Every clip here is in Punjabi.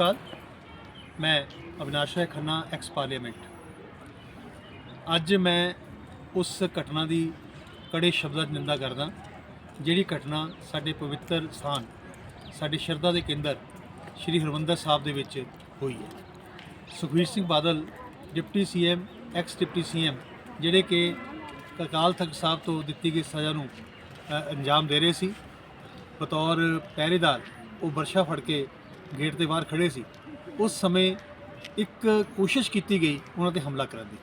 ਅਕਾਲ। ਮੈਂ ਅਵਿਨਾਸ਼ ਰਾਏ ਖੰਨਾ ਐਕਸ ਪਾਰਲੀਮੈਂਟ ਅੱਜ ਮੈਂ ਉਸ ਘਟਨਾ ਦੀ ਕੜੇ ਸ਼ਬਦਾਂ 'ਚ ਨਿੰਦਾ ਕਰਦਾ ਜਿਹੜੀ ਘਟਨਾ ਸਾਡੇ ਪਵਿੱਤਰ ਸਥਾਨ, ਸਾਡੀ ਸ਼ਰਧਾ ਦੇ ਕੇਂਦਰ ਸ੍ਰੀ ਹਰਿਮੰਦਰ ਸਾਹਿਬ ਦੇ ਵਿੱਚ ਹੋਈ ਹੈ। Sukhbir Singh Badal, deputy CM ex deputy CM, ਜਿਹੜੇ ਕਿ ਅਕਾਲ ਤਖਤ ਸਾਹਿਬ ਤੋਂ ਦਿੱਤੀ ਗਈ ਸਜ਼ਾ ਨੂੰ ਅੰਜਾਮ ਦੇ ਰਹੇ ਸੀ। ਬਤੌਰ ਪਹਿਰੇਦਾਰ ਉਹ ਵਰਸ਼ਾ ਫੜ ਕੇ ਗੇਟ ਦੇ ਬਾਹਰ ਖੜੇ ਸੀ। ਉਸ ਸਮੇਂ ਇੱਕ ਕੋਸ਼ਿਸ਼ ਕੀਤੀ ਗਈ ਉਹਨਾਂ ਤੇ ਹਮਲਾ ਕਰਨ ਦੀ।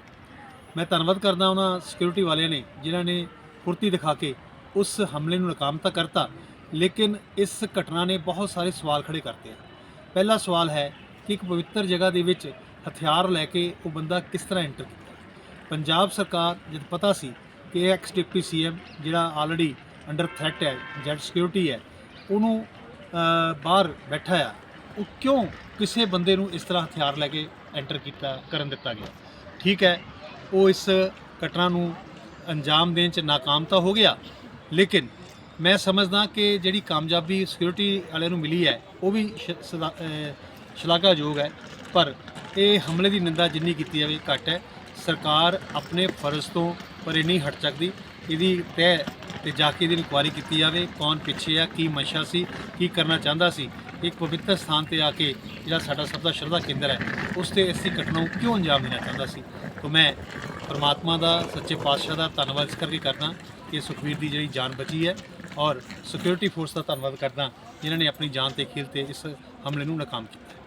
ਮੈਂ ਧੰਨਵਾਦ ਕਰਦਾ ਉਹਨਾਂ ਸਿਕਿਉਰਿਟੀ ਵਾਲਿਆਂ ਨੇ ਜਿਨ੍ਹਾਂ ਨੇ ਫੁਰਤੀ ਦਿਖਾ ਕੇ ਉਸ ਹਮਲੇ ਨੂੰ ਨਾਕਾਮ ਤਾਂ ਕਰਤਾ, ਲੇਕਿਨ ਇਸ ਘਟਨਾ ਨੇ ਬਹੁਤ ਸਾਰੇ ਸਵਾਲ ਖੜੇ ਕਰਤੇ ਆ। ਪਹਿਲਾ ਸਵਾਲ ਹੈ ਕਿ ਇੱਕ ਪਵਿੱਤਰ ਜਗ੍ਹਾ ਦੇ ਵਿੱਚ ਹਥਿਆਰ ਲੈ ਕੇ ਉਹ ਬੰਦਾ ਕਿਸ ਤਰ੍ਹਾਂ ਐਂਟਰ ਕੀਤਾ? ਪੰਜਾਬ ਸਰਕਾਰ, ਜਦ ਪਤਾ ਸੀ ਕਿ ਐਕਸ ਡਿਪਟੀ ਸੀਐਮ ਜਿਹੜਾ ਆਲਰੇਡੀ ਅੰਡਰ ਥ੍ਰੈਟ ਹੈ ਜੈਡ ਸਿਕਿਉਰਿਟੀ ਹੈ, ਉਹਨੂੰ ਬਾਹਰ ਬੈਠਾ ਆ। ਉਹ ਕਿਉਂ ਕਿਸੇ ਬੰਦੇ ਨੂੰ ਇਸ ਤਰ੍ਹਾਂ ਹਥਿਆਰ ਲੈ ਕੇ ਐਂਟਰ ਕੀਤਾ, ਕਰਨ ਦਿੱਤਾ ਗਿਆ? ਠੀਕ ਹੈ, ਉਹ ਇਸ ਘਟਨਾ ਨੂੰ ਅੰਜਾਮ ਦੇਣ ਚ ਨਾਕਾਮ ਤਾਂ ਹੋ ਗਿਆ, ਲੇਕਿਨ ਮੈਂ ਸਮਝਦਾ ਕਿ ਜਿਹੜੀ ਕਾਮਯਾਬੀ ਸਿਕਿਉਰਿਟੀ ਵਾਲਿਆਂ ਨੂੰ ਮਿਲੀ ਹੈ, ਉਹ ਵੀ ਸ਼- ਸ਼ਲਾਘਾਯੋਗ ਹੈ, ਪਰ ਇਹ ਹਮਲੇ ਦੀ ਨਿੰਦਾ ਜਿੰਨੀ ਕੀਤੀ ਜਾਵੇ ਘੱਟ ਹੈ। ਸਰਕਾਰ ਆਪਣੇ ਫਰਜ਼ ਤੋਂ ਪਰੇ ਨਹੀਂ ਹਟ ਸਕਦੀ। ਇਹਦੀ ਤਹਿ ਤੇ ਜਾ ਕੇ ਇਹਦੀ ਇਨਕੁਆਇਰੀ ਕੀਤੀ ਜਾਵੇ, ਕੌਣ ਪਿੱਛੇ ਆ, ਕੀ ਮਸ਼ਾ ਸੀ, ਕੀ ਕਰਨਾ ਚਾਹੁੰਦਾ ਸੀ। ਇੱਕ ਪਵਿੱਤਰ ਸਥਾਨ ਤੇ ਆ ਕੇ ਜਿਹੜਾ ਸਾਡਾ ਸਭ ਦਾ ਸ਼ਰਧਾ ਕੇਂਦਰ ਹੈ, ਉਸ ਤੇ ਇਸ ਘਟਨਾ ਨੂੰ ਕਿਉਂ ਅੰਜਾਮ ਦੇਣਾ ਚਾਹੁੰਦਾ ਸੀ? ਤਾਂ ਮੈਂ ਪਰਮਾਤਮਾ ਦਾ, ਸੱਚੇ ਪਾਤਸ਼ਾਹ ਦਾ ਧੰਨਵਾਦ ਇਸ ਕਰਕੇ ਕਰਦਾ ਕਿ ਸੁਖਵੀਰ ਦੀ ਜਿਹੜੀ ਜਾਨ ਬਚੀ ਹੈ ਔਰ ਸਿਕਿਉਰਿਟੀ ਫੋਰਸ ਦਾ ਧੰਨਵਾਦ ਕਰਦਾ ਜਿਨ੍ਹਾਂ ਨੇ ਆਪਣੀ ਜਾਨ ਤੇ ਖੇਲ ਤੇ ਇਸ ਹਮਲੇ ਨੂੰ ਨਾਕਾਮ ਕੀਤਾ।